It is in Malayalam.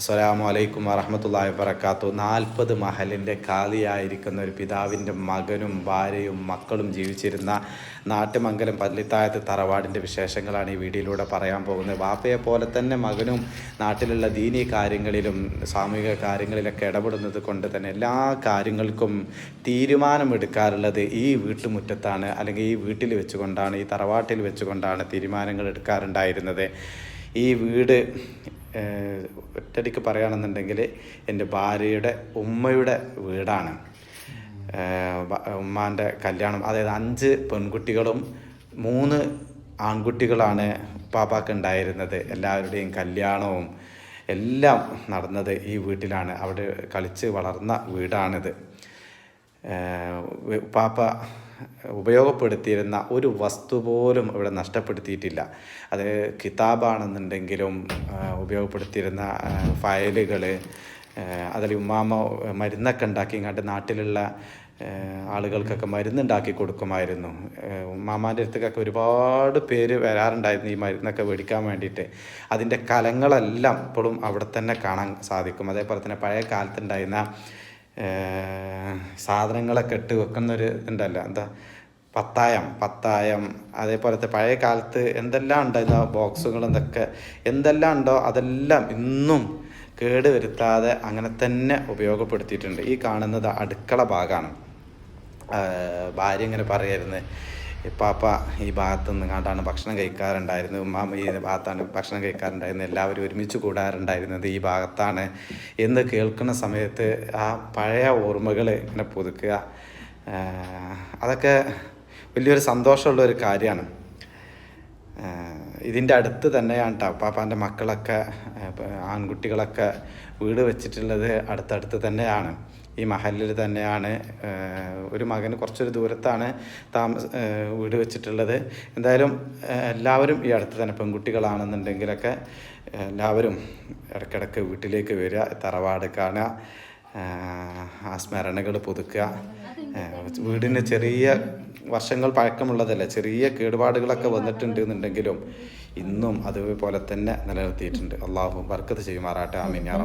അസ്സലാമു അലൈക്കും വറഹമത്തല്ലാഹി വബർക്കാത്തു നാൽപ്പത് മഹലിന്റെ കാലിയായിരിക്കുന്ന ഒരു പിതാവിന്റെ മകനും ഭാര്യയും മക്കളും ജീവിച്ചിരുന്ന നാട്ടുമംഗലം പള്ളിത്തായത്ത് തറവാടിന്റെ വിശേഷങ്ങളാണ് ഈ വീഡിയോയിലൂടെ പറയാൻ പോകുന്നത്. വാപ്പയെ പോലെ തന്നെ മകനും നാട്ടിലുള്ള ദീനീ കാര്യങ്ങളിലും സാമൂഹിക കാര്യങ്ങളിലൊക്കെ ഇടപെടുന്നത് കൊണ്ട് തന്നെ എല്ലാ കാര്യങ്ങൾക്കും തീരുമാനമെടുക്കാറുള്ളത് ഈ വീട്ടുമുറ്റത്താണ് അല്ലെങ്കിൽ ഈ വീട്ടിൽ വെച്ചുകൊണ്ടാണ് ഈ തറവാട്ടിൽ വെച്ചുകൊണ്ടാണ് തീരുമാനങ്ങൾ എടുക്കാറുണ്ടായിരുന്നത്. ഈ വീട് ഏഹ്, ഒറ്റയടിക്ക് പറയുകയാണെന്നുണ്ടെങ്കിൽ എന്റെ ഭാര്യയുടെ ഉമ്മയുടെ വീടാണ്. ഉമ്മാന്റെ കല്യാണം അതായത് അഞ്ച് പെൺകുട്ടികളും മൂന്ന് ആൺകുട്ടികളാണ് പാപ്പാക്ക് ഉണ്ടായിരുന്നത് എല്ലാവരുടെയും കല്യാണവും എല്ലാം നടന്നത് ഈ വീട്ടിലാണ്. അവിടെ കളിച്ച് വളർന്ന വീടാണിത്. പാപ്പ ഉപയോഗപ്പെടുത്തിയിരുന്ന ഒരു വസ്തു പോലും ഇവിടെ നഷ്ടപ്പെടുത്തിയിട്ടില്ല. അത് കിതാബാണെന്നുണ്ടെങ്കിലും ഉപയോഗപ്പെടുത്തിയിരുന്ന ഫയലുകൾ അതിൽ ഉമ്മാമ മരുന്നൊക്കെ ഉണ്ടാക്കി ഇങ്ങോട്ട് നാട്ടിലുള്ള ആളുകൾക്കൊക്കെ മരുന്നുണ്ടാക്കി കൊടുക്കുമായിരുന്നു. ഉമ്മാമാന്റെ അടുത്തേക്കൊക്കെ ഒരുപാട് പേര് വരാറുണ്ടായിരുന്നു ഈ മരുന്നൊക്കെ മേടിക്കാൻ വേണ്ടിയിട്ട്. അതിന്റെ കലങ്ങളെല്ലാം ഇപ്പോഴും അവിടെ തന്നെ കാണാൻ സാധിക്കും. അതേപോലെ തന്നെ പഴയ കാലത്തുണ്ടായിരുന്ന സാധനങ്ങളൊക്കെ ഇട്ട് വെക്കുന്നൊരു ഇതുണ്ടല്ലോ. എന്താ പത്തായം പത്തായം അതേപോലത്തെ പഴയ കാലത്ത് എന്തെല്ലാം ഉണ്ടായിരുന്ന ബോക്സുകൾ എന്തൊക്കെ എന്തെല്ലാം ഉണ്ടോ അതെല്ലാം ഇന്നും കേട് വരുത്താതെ അങ്ങനെ തന്നെ ഉപയോഗപ്പെടുത്തിയിട്ടുണ്ട്. ഈ കാണുന്നത് അടുക്കള ഭാഗമാണ്. ഭാര്യ ഇങ്ങനെ പറയായിരുന്നു പാപ്പ ഈ ഭാഗത്ത് നിന്ന് കണ്ടാണ് ഭക്ഷണം കഴിക്കാറുണ്ടായിരുന്നു ഉമ്മാമ ഈ ഭാഗത്താണ് ഭക്ഷണം കഴിക്കാറുണ്ടായിരുന്നത്. എല്ലാവരും ഒരുമിച്ച് കൂടാറുണ്ടായിരുന്നത് ഈ ഭാഗത്താണ് എന്ന് കേൾക്കുന്ന സമയത്ത് ആ പഴയ ഓർമ്മകൾ ഇങ്ങനെ പുതുക്കുക. അതൊക്കെ വലിയൊരു സന്തോഷമുള്ള ഒരു കാര്യമാണ് ഇതിന്റെ അടുത്ത് തന്നെയാണ് കേട്ടോ പാപ്പാന്റെ മക്കളൊക്കെ ആൺകുട്ടികളൊക്കെ വീട് വെച്ചിട്ടുള്ളത് അടുത്തടുത്ത് തന്നെയാണ്. ഈ മഹലിൽ തന്നെയാണ് ഒരു മകന് കുറച്ചൊരു ദൂരത്താണ് താമസ വീട് വെച്ചിട്ടുള്ളത്. എന്തായാലും എല്ലാവരും ഈ അടുത്ത് തന്നെ പെൺകുട്ടികളാണെന്നുണ്ടെങ്കിലൊക്കെ എല്ലാവരും ഇടയ്ക്കിടയ്ക്ക് വീട്ടിലേക്ക് വരിക തറവാട് കാണുക ആ, സ്മരണകൾ പുതുക്കുക. വീടിന് ചെറിയ വർഷങ്ങൾ പഴക്കമുള്ളതല്ല ചെറിയ കേടുപാടുകളൊക്കെ വന്നിട്ടുണ്ട് എന്നുണ്ടെങ്കിലും ഇന്നും അതുപോലെ തന്നെ നിലനിർത്തിയിട്ടുണ്ട്. അള്ളാഹു ബർക്കത്ത് ചെയ്യുമാറാട്ടെ ആമീൻ. യാ